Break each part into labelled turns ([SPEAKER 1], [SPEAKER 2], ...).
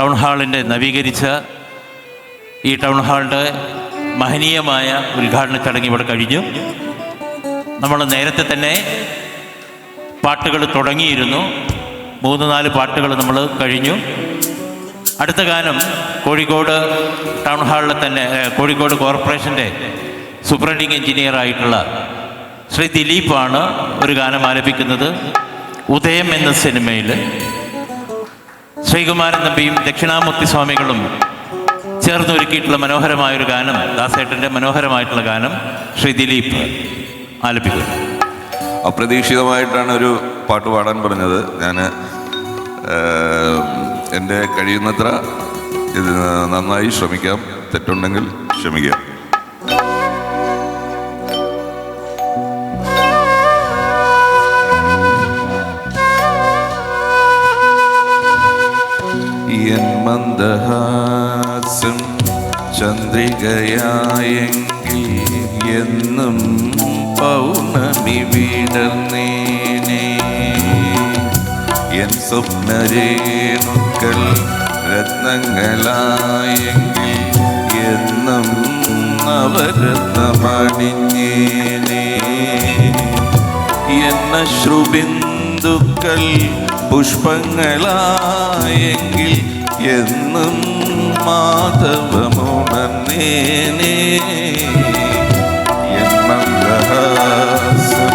[SPEAKER 1] Town ഹാളിന്റെ നവീകരിച്ച ഈ town ഹാളിന്റെ മഹനീയമായ ഉദ്ഘാടന ചടങ്ങ് ഇവിടെ കഴിഞ്ഞു. നമ്മൾ നേരത്തെ തന്നെ പാട്ടുകൾ തുടങ്ങിയിരുന്നു. മൂന്ന് നാല് പാട്ടുകൾ നമ്മൾ കഴിഞ്ഞു. അടുത്ത ഗാനം കോഴിക്കോട് ടൗൺ ഹാളിലെ തന്നെ കോഴിക്കോട് കോർപ്പറേഷന്റെ സൂപ്രണ്ടിങ് എഞ്ചിനീയർ ആയിട്ടുള്ള ശ്രീ ദിലീപാണ് ഒരു ഗാനം ആലപിക്കുന്നത്. ഉദയം എന്ന സിനിമയിൽ ശ്രീകുമാരൻ നമ്പിയും ദക്ഷിണാമൂർത്തി സ്വാമികളും ചേർന്ന് ഒരുക്കിയിട്ടുള്ള മനോഹരമായ ഒരു ഗാനം ദാസേട്ടന്റെ മനോഹരമായിട്ടുള്ള ഗാനം ശ്രീ ദിലീപ് ആലപിക്കുന്നു.
[SPEAKER 2] അപ്രതീക്ഷിതമായിട്ടാണ് ഒരു പാട്ട് പാടാൻ പറഞ്ഞത്. ഞാൻ എന്റെ കഴിയുന്നത്ര ഇത് നന്നായി ശ്രമിക്കാം. തെറ്റുണ്ടെങ്കിൽ ക്ഷമിക്കാം. ചന്ദ്രികയായെങ്കിൽ എന്നും പൗർണമി വിടർന്നേനെ. എൻ സ്വപ്നരേണുക്കൾ രത്നങ്ങളായെങ്കിൽ എന്നും നവരത്നമണിഞ്ഞേനെ. എന്ന ശ്രുബിന്ദുക്കൾ പുഷ്പങ്ങളായെങ്കിൽ എന്നും മാധവമുണർന്നേനേ എന്നഹാസം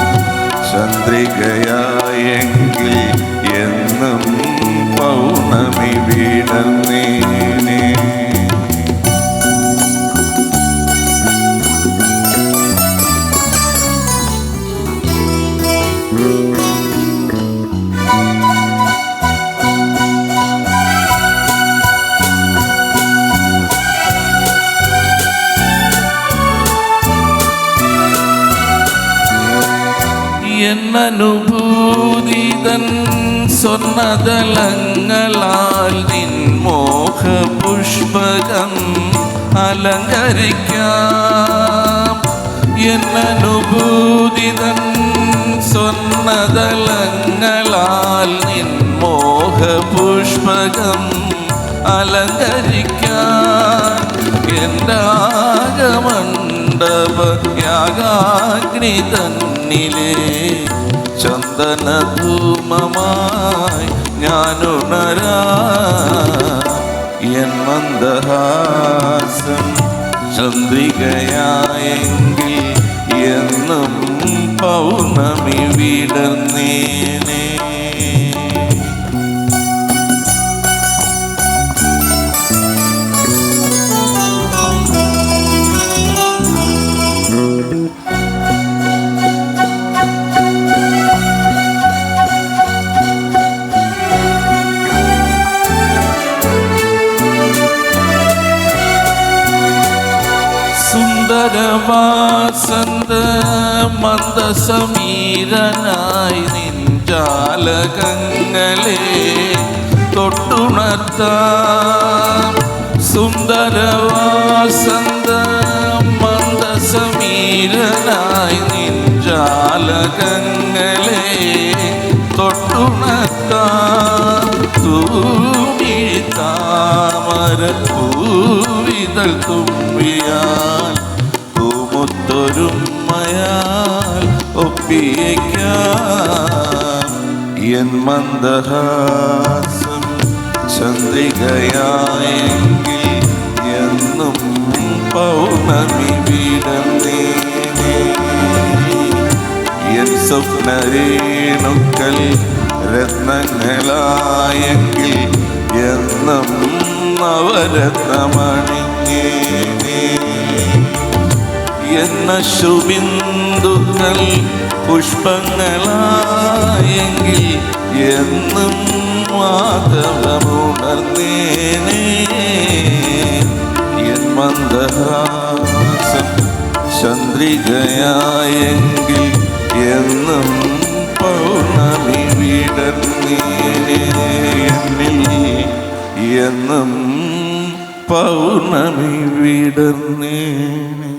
[SPEAKER 2] ചന്ദ്രികയായെങ്കിൽ എന്നും പൗർണമി വീടന്നേനേ
[SPEAKER 3] എന്നനുഭൂതിതൻ സ്വർണതലങ്ങളാൽ നിൻ മോഹ പുഷ്പകം അലങ്കരിക്കാം എന്നനുഭൂതിതൻ സ്വർണതലങ്ങളാൽ നിൻ മോഹ പുഷ്പകം അലങ്കരിക്കാൻ എന്റെ ആകമണ്ഡപ യാഗാഗ്നി ചന്ദന ധൂമമായി ഞാനുണരാ.
[SPEAKER 2] എൻ മന്ദഹാസം ചന്ദ്രികയായെങ്കിൽ എന്നും പൗർണമി വിടർന്നേനേ
[SPEAKER 3] സുന്ദരവാസന്ത മന്ദസമീരനായി സമീരനായി നിഞ്ചാലകങ്ങളെ തൊട്ടുണർത്താം. സുന്ദരവാസന്ത മന്ദസമീരനായി സമീരനായി നിഞ്ചാലകങ്ങളെ തൊട്ടുണർത്താം. തൂമി താമര പൂവിതൾ തുമ്പിയാൽ പൂമുത്തൊരുമയാൽ ഒപ്പിയേക്കാം.
[SPEAKER 2] ചന്ദ്രികയായെങ്കിൽ എന്നും പൗർണമി വിടന്നേനേ എൻ സ്വപ്നരേണുക്കൽ രത്നങ്ങളായെങ്കിൽ എന്നും നവരത്നമണിഞ്ഞേനേ എന്ന ശുബിന്ദുക്കൾ പുഷ്പങ്ങളായെങ്കിൽ എന്നും മാധവമുണർന്നേനേ എൻ മന്ദഹാസം ചന്ദ്രികയായെങ്കിൽ എന്നും പൗർണമി വിടർന്നേനേ എന്നും പൗർണമി വിടർന്നേനേ